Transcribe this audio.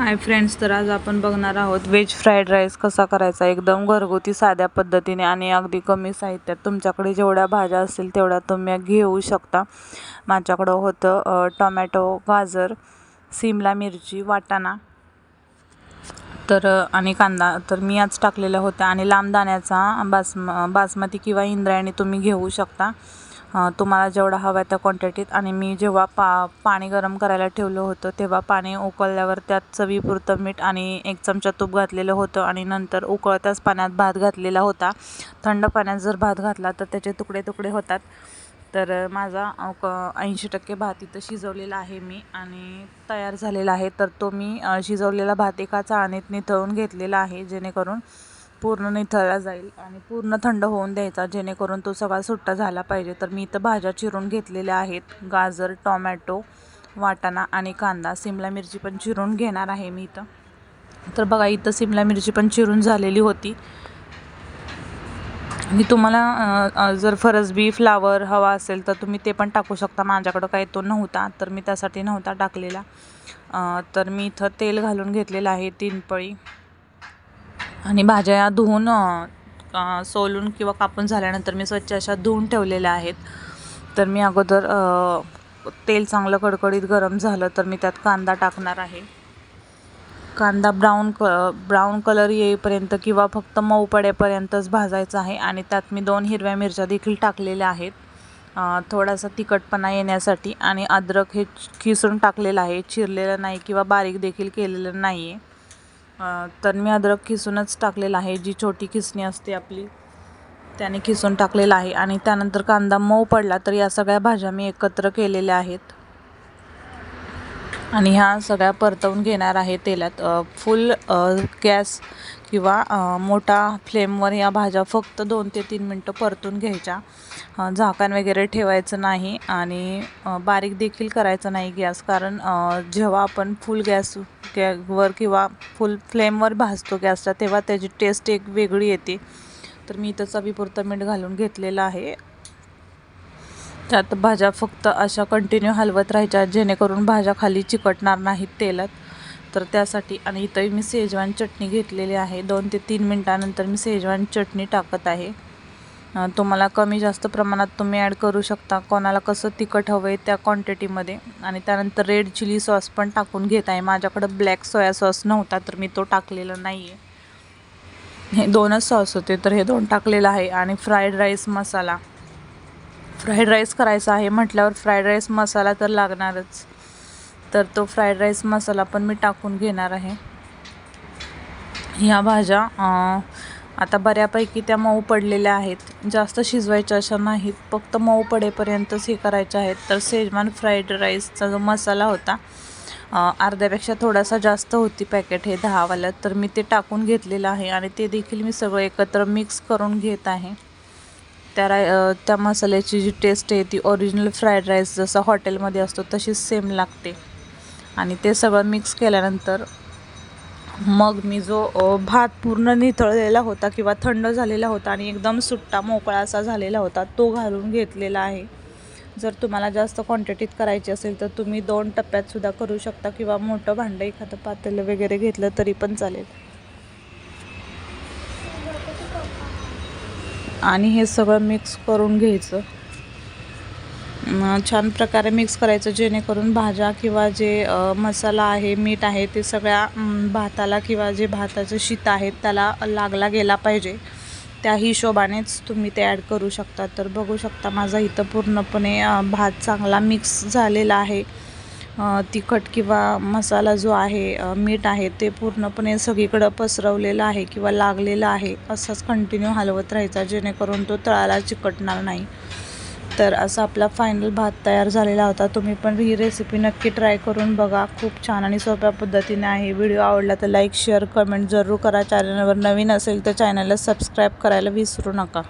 Hi friends तर आज आपण बघणार आहोत व्हेज फ्राईड राईस कसा करायचा? एकदम घरगुती साध्या पद्धतीने आणि अगदी कमी साहित्यात. तुमच्याकडे जेवढ्या भाज्या असतील तेवढ्या तुम्ही घेऊ शकता. माझ्याकडं होतं टोमॅटो गाजर सिमला मिरची वाटाणा. तर आणि कांदा. तर मी आज टाकलेल्या होत्या. आणि लांब दाण्याचा बासम बासमती किंवा इंद्रायणी तुम्ही घेऊ शकता. तुम्हाला जेवढा हवा आहे त्या क्वांटिटीत आणि मी जेव्हा पा पाणी गरम करायला ठेवलं होतं तेव्हा पाणी उकळल्यावर त्यात चवीपुरतं मीठ आणि एक चमचा तूप घातलेलं होतं आणि नंतर उकळत्याच पाण्यात भात घातलेला होता. थंड पाण्यात जर भात घातला तर त्याचे तुकडे तुकडे होतात. तर माझा माझा ऐंशी टक्के भात इथं शिजवलेला आहे मी आणि तयार झालेला आहे. तर तो मी शिजवलेला भात एका चाळणीत निथळून घेतलेला आहे जेणेकरून पूर्ण निथळला जाईल आणि पूर्ण थंड होऊन द्यायचा जेणेकरून तो सगळा सुट्टा झाला पाहिजे. तर मी इथं भाज्या चिरून घेतलेल्या आहेत. गाजर टोमॅटो वाटाणा आणि कांदा. सिमला मिरची पण चिरून घेणार आहे मी इथं. तर बघा इथं सिमला मिरची पण चिरून झालेली होती. आणि तुम्हाला जर फरसबी फ्लावर हवा असेल तर तुम्ही ते पण टाकू शकता. माझ्याकडं काही तो नव्हता तर मी त्यासाठी नव्हता टाकलेला. तर मी इथं तेल घालून घेतलेलं आहे तीन पळी. आणि भाज्या या धुवून सोलून किंवा कापून झाल्यानंतर मी स्वच्छ अशा धुवून ठेवलेल्या आहेत. तर मी अगोदर तेल चांगलं कडकडीत गरम झालं तर मी त्यात कांदा टाकणार आहे. कांदा ब्राऊन क ब्राऊन कलर येईपर्यंत किंवा फक्त मऊ पडेपर्यंतच भाजायचा आहे आणि त्यात मी दोन हिरव्या मिरच्या देखील टाकलेल्या आहेत. थोडासा तिखटपणा येण्यासाठी आणि अद्रक हे खिसून टाकलेलं आहे. चिरलेलं नाही किंवा बारीक देखील केलेलं नाही आहे तर मी अद्रक खिसूनच टाकलेला आहे. जी छोटी खिसणी असते आपली त्याने खिसून टाकलेलं आहे. आणि त्यानंतर कांदा मऊ पडला तर या सगळ्या भाज्या मी एकत्र केलेल्या आहेत. आणि ह्या सगळ्या परतवून घेणार आहे तेलात. फुल गॅस किंवा मोठा फ्लेमवर या भाज्या फक्त दोन ते तीन मिनटं परतून घ्यायच्या. झाकण वगैरे ठेवायचं नाही आणि बारीक देखील करायचं नाही गॅस. कारण जेव्हा आपण फुल गॅस वर किंवा फुल फ्लेमवर भाजतो गॅसला तेव्हा त्याची टेस्ट एक वेगळी येते. तर मी इथं चवीपुरतं मीठ घालून घेतलेलं आहे. त्यात भाज्या फक्त अशा कंटिन्यू हलवत राहायच्या जेणेकरून भाज्या खाली चिकटणार नाहीत तेलात. तर त्यासाठी आणि इथंही मी सेजवान चटणी घेतलेली आहे. दोन ते तीन मिनटानंतर मी सेजवान चटणी टाकत आहे. तुम्हाला कमी जास्त प्रमाणात तुम्ही ॲड करू शकता. कोणाला कसं तिखट हवं आहे त्या क्वांटिटीमध्ये आणि त्यानंतर रेड चिली सॉस पण टाकून घेत आहे. माझ्याकडं ब्लॅक सोया सॉस नव्हता तर मी तो टाकलेला नाही आहे हे दोनच सॉस होते तर हे दोन टाकलेलं आहे. आणि fried rice masala. Fried rice करायचा आहे म्हटल्यावर फ्राईड राईस मसाला तर लागणारच. तर तो फ्राईड राईस मसाला पण मी टाकून घेणार आहे. ह्या भाज्या आता बऱ्यापैकी त्या मऊ पडलेल्या आहेत. जास्त शिजवायच्या अशा नाहीत. फक्त मऊ पडेपर्यंतच हे करायच्या आहेत. तर सेजवान फ्राईड राईसचा जो मसाला होता अर्ध्यापेक्षा थोडासा जास्त होती पॅकेट हे दहावालं. तर मी ते टाकून घेतलेलं आहे आणि ते देखील मी सगळं एकत्र मिक्स करून घेत आहे. त्या राय त्या मसाल्याची जी टेस्ट आहे ती ओरिजिनल फ्राईड राईस जसं हॉटेलमध्ये असतो तशीच सेम लागते. आणि ते सगळं मिक्स केल्यानंतर मग मी जो भात पूर्ण निथळलेला होता किंवा थंड झालेला होता आणि एकदम सुट्टा मोकळा असा झालेला होता तो घालून घेतलेला आहे. जर तुम्हाला जास्त क्वांटिटीत करायची असेल तर तुम्ही दोन टप्प्यातसुद्धा करू शकता किंवा मोठं भांडं एखादं पातेलं वगैरे घेतलं तरी पण चालेल. आणि हे सगळं मिक्स करून घ्यायचं. छान प्रकारे मिक्स करायचं जेणेकरून भाज्या किंवा जे मसाला आहे मीठ आहे ते सगळ्या भाताला किंवा जे भाताचं शीत आहे त्याला लागला गेला पाहिजे. त्या हिशोबानेच तुम्ही ते ॲड करू शकता. तर बघू शकता माझा इथं पूर्णपणे भात चांगला मिक्स झालेला आहे. तिखट किंवा मसाला जो आहे मीठ आहे ते पूर्णपणे सगळीकडं पसरवलेलं आहे किंवा लागलेलं आहे असंच कंटिन्यू हलवत राहायचा जेणेकरून तो तळाला चिकटणार नाही. तर असा आपला फायनल भात तयार झालेला होता. तुम्ही पण ही रेसिपी नक्की ट्राय करून बघा. खूप छान आणि सोप्या पद्धतीने आहे. व्हिडिओ आवडला तर लाईक शेअर कमेंट जरूर करा. चॅनलवर नवीन असेल तर चॅनलला सबस्क्राईब करायला विसरू नका.